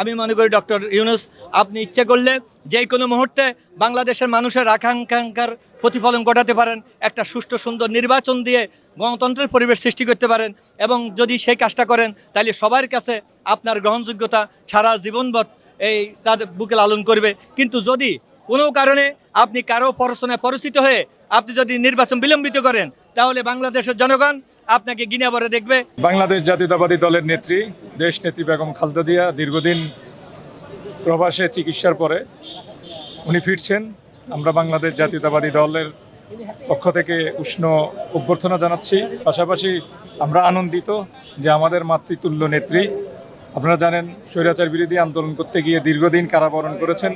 আমি মনে করি ডক্টর ইউনুস, আপনি ইচ্ছে করলে যে কোনো মুহূর্তে বাংলাদেশের মানুষের আকাঙ্ক্ষার প্রতিফলন ঘটাতে পারেন, একটা সুষ্ঠু সুন্দর নির্বাচন দিয়ে গণতন্ত্রের পরিবেশ সৃষ্টি করতে পারেন এবং যদি সেই কাজটা করেন, তাহলে সবার কাছে আপনার গ্রহণযোগ্যতা সারা জীবনবধ এই তাদের বুকে লালন করবে। কিন্তু যদি কোনো কারণে আপনি কারও পড়াশোনায় পরিচিত হয়ে আপনি যদি নির্বাচন বিলম্বিত করেন, তাহলে বাংলাদেশের জনগণ আপনাকে গিনে বরে দেখবে। বাংলাদেশ জাতীয়তাবাদী দলের নেত্রী দেশ নেত্রী বেগম খালেদা জিয়া দীর্ঘদিন প্রবাসে চিকিৎসার পরে উনি ফিরছেন। আমরা বাংলাদেশ জাতীয়তাবাদী দলের পক্ষ থেকে উষ্ণ অভ্যর্থনা জানাচ্ছি। পাশাপাশি আমরা আনন্দিত যে আমাদের মাতৃতুল্য নেত্রী আপনারা জানেন, স্বৈরাচার বিরোধী আন্দোলন করতে গিয়ে দীর্ঘদিন কারাবরণ করেছেন,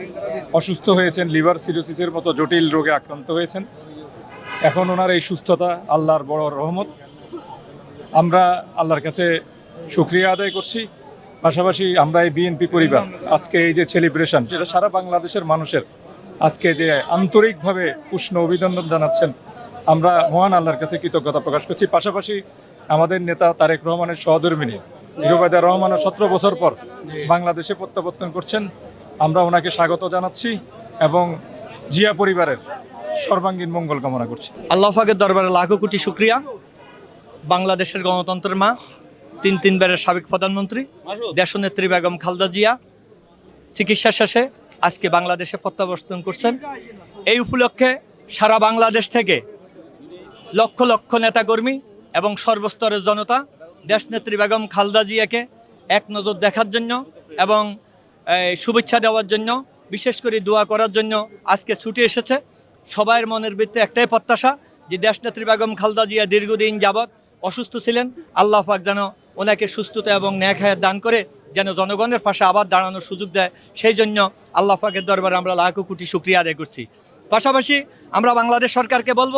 অসুস্থ হয়েছেন, লিভার সিরোসিসের মতো জটিল রোগে আক্রান্ত হয়েছেন। এখন ওনার এই সুস্থতা আল্লাহর বড় রহমত। আমরা আল্লাহর কাছে শুক্রিয়া আদায় করছি। পাশাপাশি আমরা এই বিএনপি পরিবার, আজকে এই যে সেলিব্রেশন সেটা সারা বাংলাদেশের মানুষের, আজকে যে আন্তরিকভাবে উষ্ণ অভিনন্দন জানাচ্ছেন, আমরা মহান আল্লাহর কাছে কৃতজ্ঞতা প্রকাশ করছি। পাশাপাশি আমাদের নেতা তারেক রহমানের সহধর্মিনী জুবাইদা রহমানের সতেরো বছর পর বাংলাদেশে প্রত্যাবর্তন করছেন। আমরা ওনাকে স্বাগত জানাচ্ছি এবং জিয়া পরিবারের সর্বাঙ্গীন মঙ্গল কামনা করছি। আল্লাহ পাকের দরবারে লাখো কোটি শুক্রিয়া। বাংলাদেশের গণতন্ত্রের মা, তিন তিনবারের সাবেক প্রধানমন্ত্রী, দেশনেত্রী বেগম খালদা জিয়া, চিকিৎসা শেষে আজকে বাংলাদেশে প্রত্যাবর্তন করছেন। এই উপলক্ষে সারা বাংলাদেশ থেকে লক্ষ লক্ষ নেতাকর্মী এবং সর্বস্তরের জনতা দেশনেত্রী বেগম খালদা জিয়াকে এক নজর দেখার জন্য এবং শুভেচ্ছা দেওয়ার জন্য, বিশেষ করে দোয়া করার জন্য আজকে ছুটে এসেছে। সবার মনের ভিত্তি একটাই প্রত্যাশা যে দেশনেত্রী বেগম খালদা জিয়া দীর্ঘদিন যাবৎ অসুস্থ ছিলেন। আল্লাহ পাক যেন ওনাকে সুস্থতা এবং ন্যাক হায়াত দান করে, যেন জনগণের পাশে আবার দাঁড়ানোর সুযোগ দেয়। সেই জন্য আল্লাহ পাকের দরবারে আমরা লাখো কোটি শুক্রিয়া আদায় করছি। পাশাপাশি আমরা বাংলাদেশ সরকারকে বলব,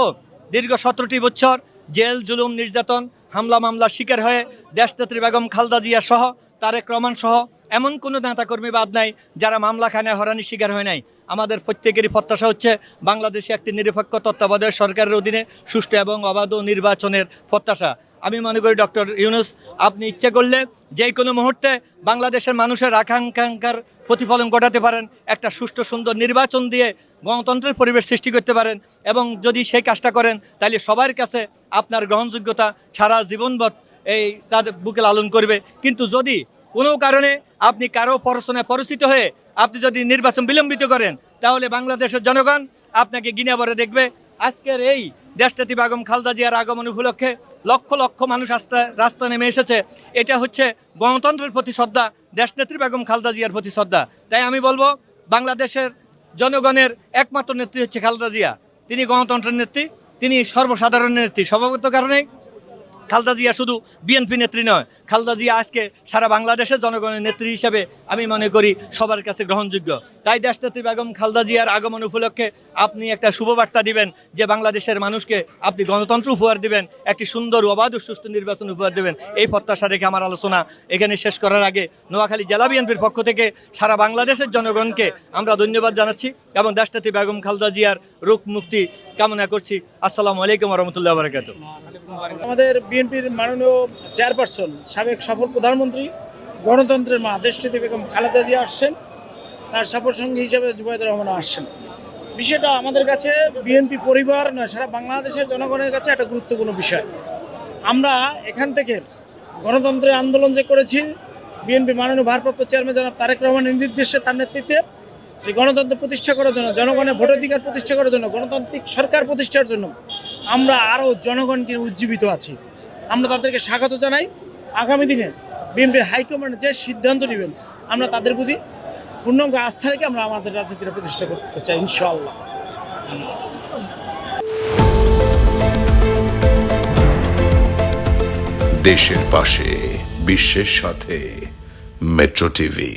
দীর্ঘ সতেরোটি বছর জেল, জুলুম, নির্যাতন হামলা মামলার শিকার হয়ে দেশনেত্রী বেগম খালদা জিয়া সহ তারেক রহমান সহ এমন কোনো নেতাকর্মী বাদ নাই যারা মামলা খানে হরানির শিকার হয় নাই। আমাদের প্রত্যেকেরই প্রত্যাশা হচ্ছে বাংলাদেশে একটি নিরপেক্ষ তত্ত্বাবধায়ক সরকারের অধীনে সুষ্ঠু এবং অবাধ নির্বাচনের প্রত্যাশা। আমি মনে করি, ডক্টর ইউনুস, আপনি ইচ্ছে করলে যে কোনো মুহূর্তে বাংলাদেশের মানুষের আকাঙ্ক্ষার প্রতিফলন ঘটাতে পারেন, একটা সুষ্ঠু সুন্দর নির্বাচন দিয়ে গণতন্ত্রের পরিবেশ সৃষ্টি করতে পারেন এবং যদি সেই কাজটা করেন, তাহলে সবার কাছে আপনার গ্রহণযোগ্যতা সারা জীবনবৎ এই তাদের বুকে লালন করবে। কিন্তু যদি কোনো কারণে আপনি কারও পড়াশোনায় পরিচিত হয়ে আপনি যদি নির্বাচন বিলম্বিত করেন, তাহলে বাংলাদেশের জনগণ আপনাকে গিনে বরে দেখবে। আজকের এই দেশটাতি বেগম খালদা জিয়ার আগমন উপলক্ষে লক্ষ লক্ষ মানুষ রাস্তা রাস্তা নেমে এসেছে। এটা হচ্ছে গণতন্ত্রের প্রতি শ্রদ্ধা, দেশনেত্রী বেগম খালদা জিয়ার প্রতি শ্রদ্ধা। তাই আমি বলব, বাংলাদেশের জনগণের একমাত্র নেত্রী হচ্ছে খালদা জিয়া। তিনি গণতন্ত্রের নেত্রী, তিনি সর্বসাধারণ নেত্রী। স্বভাবত কারণে খালদা জিয়া শুধু বিএনপি নেত্রী নয়, খালদা জিয়া আজকে সারা বাংলাদেশের জনগণের নেত্রী হিসেবে আমি মনে করি সবার কাছে গ্রহণযোগ্য। তাই দেশনেত্রী বেগম খালদা জিয়ার আগমন উপলক্ষে আপনি একটা শুভবার্তা দিবেন যে বাংলাদেশের মানুষকে আপনি গণতন্ত্র উপহার দিবেন, একটি সুন্দর অবাধ ও সুষ্ঠু নির্বাচন উপহার দেবেন। এই প্রত্যাশা রেখে আমার আলোচনা এখানে শেষ করার আগে নোয়াখালী জেলা বিএনপির পক্ষ থেকে সারা বাংলাদেশের জনগণকে আমরা ধন্যবাদ জানাচ্ছি এবং দেশনেত্রী বেগম খালদা জিয়ার রোগ মুক্তি কামনা করছি। আসসালামু আলাইকুম রহমতুল্লাহ বারকাত আমাদের বিএনপির মাননীয় চেয়ারপারসন, সাবেক সফল প্রধানমন্ত্রী গণতন্ত্রের মা দেশটিতে বেগম খালেদা জিয়া আসছেন। তার সফর সঙ্গী হিসেবে জুবাইদুর রহমান আসছেন। বিষয়টা আমাদের কাছে বিএনপি পরিবার নয়, সারা বাংলাদেশের জনগণের কাছে একটা গুরুত্বপূর্ণ বিষয়। আমরা এখান থেকে গণতন্ত্রের আন্দোলন যে করেছি, বিএনপি মাননীয় ভারপ্রাপ্ত চেয়ারম্যান জনাব তারেক রহমানের নির্দেশে তার নেতৃত্বে সেই গণতন্ত্র প্রতিষ্ঠা করার জন্য, জনগণের ভোটাধিকার প্রতিষ্ঠা করার জন্য, গণতান্ত্রিক সরকার প্রতিষ্ঠার জন্য আমরা আরও জনগণকে উজ্জীবিত আছি। আমরা তাদেরকে স্বাগত জানাই। আগামী দিনে বিএনপির হাইকমান্ড যে সিদ্ধান্ত নেবেন, আমরা তাদের বুঝি। পূর্ণাঙ্গ আস্থা রেখে আমরা আমাদের রাজনীতিটা প্রতিষ্ঠা করতে চাই, ইনশাআল্লাহ। দেশের পাশে, বিশ্বের সাথে, মেট্রো টিভি।